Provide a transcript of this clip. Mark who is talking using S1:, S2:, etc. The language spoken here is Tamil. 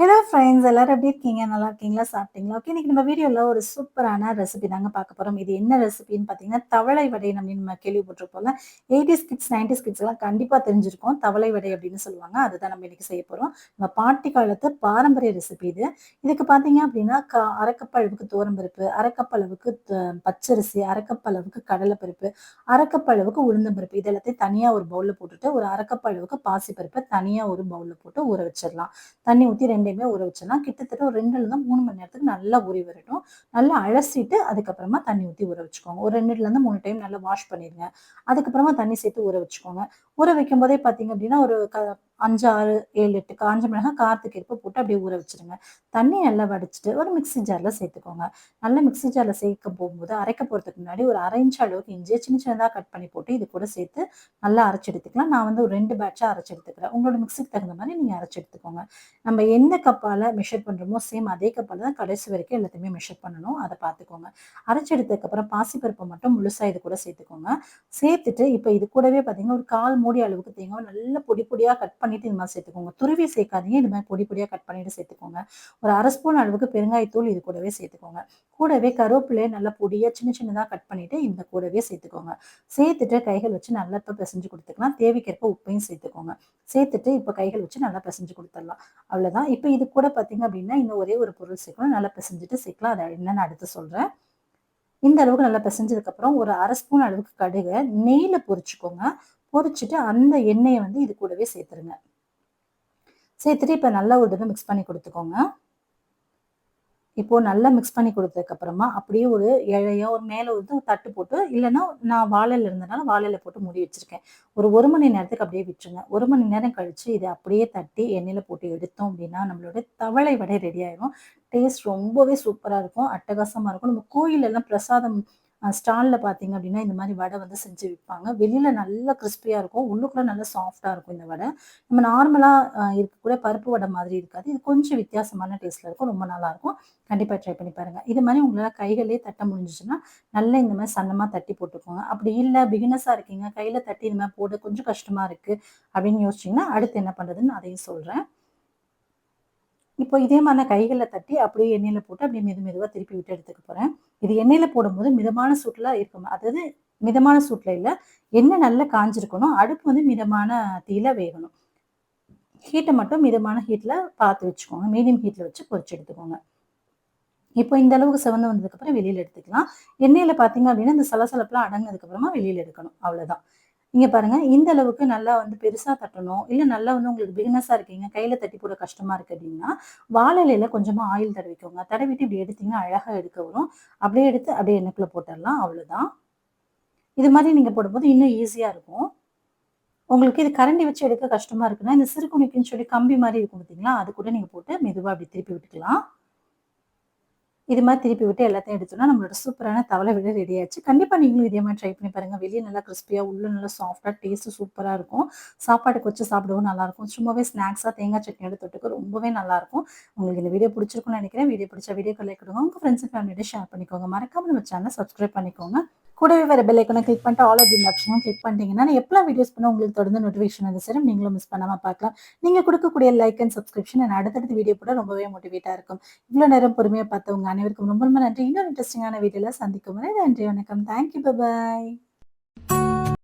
S1: ஹலோ ஃப்ரெண்ட்ஸ் எல்லாரும் எப்படி இருக்கீங்க நல்லா இருக்கீங்களா சாப்பிட்டீங்களா ஓகே இன்னைக்கு நம்ம வீடியோவில் ஒரு சூப்பரான ரெசிபி தாங்க பார்க்க போகிறோம் இது என்ன ரெசிபின்னு பார்த்தீங்கன்னா தவளை வடை அப்படின்னு நம்ம கேள்விப்பட்டிருப்போம்ல எயிட்டிஸ் கிட்ஸ் நைன்டி எல்லாம் கண்டிப்பாக தெரிஞ்சிருக்கும் தவளை வடை அப்படின்னு சொல்லுவாங்க அதுதான் நம்ம இன்னைக்கு செய்ய போகிறோம் நம்ம பாட்டி காலத்து பாரம்பரிய ரெசிபி இது இதுக்கு பார்த்தீங்க அப்படின்னா க அரைக்கப்பளவுக்கு தோரம்பருப்பு அளவுக்கு பச்சரிசி அரைக்கப்ப கடலைப்பருப்பு உளுந்தம் உளுந்தம்பருப்பு இது எல்லாத்தையும் தனியாக ஒரு பவுலில் போட்டுட்டு ஒரு அரைக்கப்பளவுக்கு பாசிப்பருப்பை தனியாக ஒரு பவுலில் போட்டு ஊற வச்சிடலாம் தண்ணி ஊற்றி ரெண்டு ரெண்டையுமே ஊற வச்சோம்னா கிட்டத்தட்ட ஒரு ரெண்டுலேருந்து மூணு மணி நேரத்துக்கு நல்லா ஊறி வரட்டும் நல்லா அழசிட்டு அதுக்கப்புறமா தண்ணி ஊற்றி ஊற வச்சுக்கோங்க ஒரு ரெண்டுலேருந்து மூணு டைம் நல்லா வாஷ் பண்ணிடுங்க அதுக்கப்புறமா தண்ணி சேர்த்து ஊற வச்சுக்கோங்க ஊற வைக்கும் போதே பார்த்தீங்க அப்படின்னா ஒரு க அஞ்சு ஆறு ஏழு எட்டு காஞ்ச மிளகாய் காற்றுக்கு இருப்பு போட்டு அப்படியே ஊற வச்சுருங்க தண்ணி நல்லா வடிச்சிட்டு ஒரு மிக்சி ஜாரில் சேர்த்துக்கோங்க நல்லா மிக்சி ஜாரில் சேர்க்க போகும்போது அரைக்க போகிறதுக்கு முன்னாடி ஒரு அரை அளவுக்கு இஞ்சி சின்ன சின்னதாக கட் பண்ணி போட்டு இது கூட சேர்த்து நல்லா அரைச்சி எடுத்துக்கலாம் நான் வந்து ஒரு ரெண்டு பேட்சாக அரைச்சி எடுத்துக்கிறேன் உங்களோட மிக்சிக்கு தகுந்த மாதிரி நீங்கள் அரைச்சி எடுத்துக்கோங்க நம்ம எந்த கப்பால் மெஷர் பண்ணுறோமோ சேம் அதே கப்பால் தான் கடைசி வரைக்கும் எல்லாத்தையுமே மெஷர் பண்ணணும் அதை பார்த்துக்கோங்க அரைச்சி எடுத்ததுக்கப்புறம் பாசிப்பருப்பை மட்டும் முழுசாக இது கூட சேர்த்துக்கோங்க சேர்த்துட்டு இப்போ இது கூடவே பார்த்தீங்கன்னா ஒரு கால் மூடி அளவுக்கு தேங்காய் நல்லா பொடி பொடியாக கட் பண்ணிட்டு இது மாதிரி சேர்த்துக்கோங்க துருவி சேர்க்காதீங்க இது மாதிரி பொடி பொடியாக கட் பண்ணிட்டு சேர்த்துக்கோங்க ஒரு அரை ஸ்பூன் அளவுக்கு பெருங்காயத்தூள் இது கூடவே சேர்த்துக்கோங்க கூடவே கருவேப்பிலையை நல்லா பொடியாக சின்ன சின்னதாக கட் பண்ணிட்டு இந்த கூடவே சேர்த்துக்கோங்க சேர்த்துட்டு கைகள் வச்சு நல்லா இப்போ பிசைஞ்சு கொடுத்துக்கலாம் தேவைக்கேற்ப உப்பையும் சேர்த்துக்கோங்க சேர்த்துட்டு இப்போ கைகள் வச்சு நல்லா பிசைஞ்சு கொடுத்துடலாம் அவ்வளோதான் இப்போ இது கூட பார்த்தீங்க அப்படின்னா இன்னும் ஒரே ஒரு பொருள் சேர்க்கணும் நல்லா பிசைஞ்சிட்டு சேர்க்கலாம் அதை நான் அடுத்து சொல்கிறேன் இந்த அளவுக்கு நல்லா பிசைஞ்சதுக்கப்புறம் ஒரு அரை ஸ்பூன் அளவுக்கு கடுகை நெய்யில் பொரிச்சுக்கோங்க பொறிச்சிட்டு அந்த எண்ணெயை வந்து இது கூடவே சேர்த்துருங்க சேர்த்துட்டு இப்போ நல்லா ஒரு தடவை மிக்ஸ் பண்ணி கொடுத்துக்கோங்க இப்போ நல்லா மிக்ஸ் பண்ணி கொடுத்ததுக்கப்புறமா அப்படியே ஒரு இழையோ ஒரு மேலே ஒரு தட்டு போட்டு இல்லைன்னா நான் வாழையில் இருந்தனால வாழையில போட்டு மூடி வச்சுருக்கேன் ஒரு ஒரு மணி நேரத்துக்கு அப்படியே விட்டுருங்க ஒரு மணி நேரம் கழித்து இதை அப்படியே தட்டி எண்ணெயில் போட்டு எடுத்தோம் அப்படின்னா நம்மளோட தவளை வடை ரெடி ஆயிடும் டேஸ்ட் ரொம்பவே சூப்பராக இருக்கும் அட்டகாசமாக இருக்கும் நம்ம கோயிலெல்லாம் பிரசாதம் ஸ்டாலில் பார்த்தீங்க அப்படின்னா இந்த மாதிரி வடை வந்து செஞ்சு விற்பாங்க வெளியில் நல்லா கிறிஸ்பியாக இருக்கும் உள்ளுக்குள்ளே நல்லா சாஃப்டாக இருக்கும் இந்த வடை நம்ம நார்மலாக இருக்கக்கூடிய பருப்பு வடை மாதிரி இருக்காது இது கொஞ்சம் வித்தியாசமான டேஸ்ட்டில் இருக்கும் ரொம்ப நல்லாயிருக்கும் கண்டிப்பாக ட்ரை பண்ணி பாருங்கள் இது மாதிரி உங்களால் கைகளே தட்ட முடிஞ்சிச்சுன்னா நல்லா இந்த மாதிரி சன்னமாக தட்டி போட்டுக்கோங்க அப்படி இல்லை பிகினஸாக இருக்கீங்க கையில் தட்டி இந்த மாதிரி போட கொஞ்சம் கஷ்டமாக இருக்குது அப்படின்னு யோசிச்சிங்கன்னா அடுத்து என்ன பண்ணுறதுன்னு அதையும் சொல்கிறேன் இப்போ இதே மாதிரி கைகளில் தட்டி அப்படியே எண்ணெயில் போட்டு அப்படியே மெது மெதுவாக திருப்பி விட்டு எடுத்துக்க போகிறேன் இது எண்ணெயில் போடும்போது மிதமான சூட்டில் இருக்கும் அதாவது மிதமான சூட்டில் இல்லை எண்ணெய் நல்லா காஞ்சிருக்கணும் அடுப்பு வந்து மிதமான தீயில வேகணும் ஹீட்டை மட்டும் மிதமான ஹீட்டில் பார்த்து வச்சுக்கோங்க மீடியம் ஹீட்டில் வச்சு பொறிச்சு எடுத்துக்கோங்க இப்போ இந்த அளவுக்கு சிவந்து வந்ததுக்கப்புறம் வெளியில் எடுத்துக்கலாம் எண்ணெயில் பார்த்தீங்க அப்படின்னா இந்த சலசலப்பெலாம் அடங்கினதுக்கப்புறமா வெளியில் எடுக்கணும் அவ்வளோதான் இங்கே பாருங்கள் இந்த அளவுக்கு நல்லா வந்து பெருசாக தட்டணும் இல்லை நல்லா வந்து உங்களுக்கு பிகினஸாக இருக்கீங்க கையில் தட்டி போட கஷ்டமாக இருக்குது அப்படின்னா வாழலையில் கொஞ்சமாக ஆயில் தடவிக்கோங்க தடவிட்டு இப்படி எடுத்தீங்கன்னா அழகாக எடுக்க வரும் அப்படியே எடுத்து அப்படியே எண்ணெய்க்குள்ளே போட்டுடலாம் அவ்வளோதான் இது மாதிரி நீங்கள் போடும்போது இன்னும் ஈஸியாக இருக்கும் உங்களுக்கு இது கரண்டி வச்சு எடுக்க கஷ்டமாக இருக்குன்னா இந்த சிறுகுணிக்குன்னு சொல்லி கம்பி மாதிரி இருக்கும் பார்த்தீங்களா அது கூட நீங்கள் போட்டு மெதுவாக அப்படி திருப்பி விட்டுக்கலாம் இது மாதிரி திருப்பி விட்டு எல்லாத்தையும் எடுத்தோம்னா நம்மளோட சூப்பரான தவளை விட ரெடி ஆச்சு கண்டிப்பாக நீங்களும் இதே மாதிரி ட்ரை பண்ணி பாருங்கள் வெளியே நல்லா கிறிஸ்பியாக உள்ள நல்லா சாஃப்டாக டேஸ்ட்டு சூப்பராக இருக்கும் சாப்பாட்டுக்கு வச்சு சாப்பிடவும் நல்லாயிருக்கும் சும்மாவே ஸ்நாக்ஸாக தேங்காய் சட்னி எடுத்து ரொம்பவே நல்லாயிருக்கும் உங்களுக்கு இந்த வீடியோ பிடிச்சிருக்கும்னு நினைக்கிறேன் வீடியோ பிடிச்ச வீடியோ கலை கொடுங்க உங்கள் ஃப்ரெண்ட்ஸ் ஃபேமிலியோட ஷேர் பண்ணிக்கோங்க மறக்காமல் நம்ம சேனல் சப்ஸ்கிரைப் பண்ணிக்கோங்க கூடவே வர பெல் ஐக்கனை கிளிக் பண்ணிட்டு ஆல் அப்படின்ற ஆப்ஷனும் கிளிக் பண்ணிட்டீங்கன்னா எப்பெல்லாம் வீடியோஸ் பண்ண உங்களுக்கு தொடர்ந்து நோட்டிஃபிகேஷன் வந்து சரி நீங்களும் மிஸ் பண்ணாமல் பார்க்கலாம் நீங்கள் கொடுக்கக்கூடிய லைக் அண்ட் சப்ஸ்கிரிப்ஷன் அடுத்தடுத்த வீடியோ கூட ரொம்பவே மோட்டிவேட்டாக இருக்கும் இவ்வளோ நேரம் பொறுமையாக பார்த்தவங்க அனைவருக்கும் ரொம்ப ரொம்ப நன்றி இன்னொரு இன்ட்ரெஸ்டிங்கான வீடியோவில் சந்திக்கும் வரை நன்றி வணக்கம் தேங்க்யூ பாய்